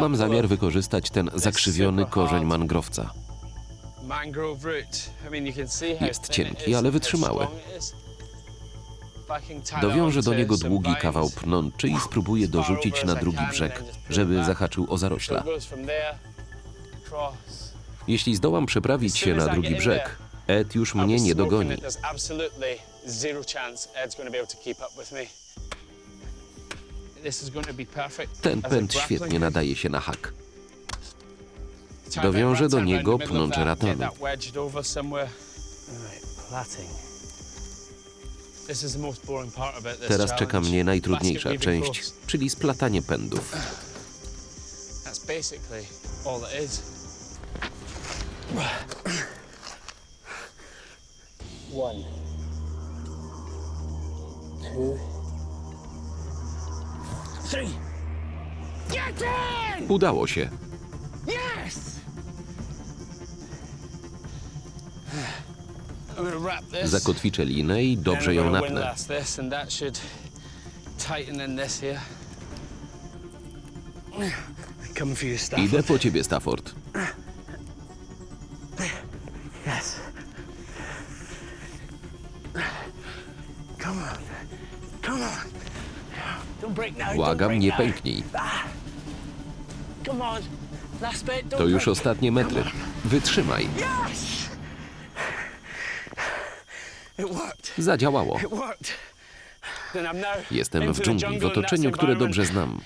Mam zamiar wykorzystać ten zakrzywiony korzeń mangrowca. Jest cienki, ale wytrzymały. Dowiążę do niego długi kawał pnączy i spróbuję dorzucić na drugi brzeg, żeby zahaczył o zarośla. Jeśli zdołam przeprawić się na drugi brzeg, Ed już mnie nie dogoni. Ten pęd świetnie nadaje się na hak. Dowiążę do niego pnącz ratonu. Teraz czeka mnie najtrudniejsza część, czyli splatanie pędów. One, two, Udało się. Yes! Zakotwiczę linę i dobrze ją napnę. Idę po ciebie, Stafford. Come on. Come on. Błagam, nie pęknij. To już ostatnie metry. Wytrzymaj. Zadziałało. Jestem w dżungli, w otoczeniu, które dobrze znam.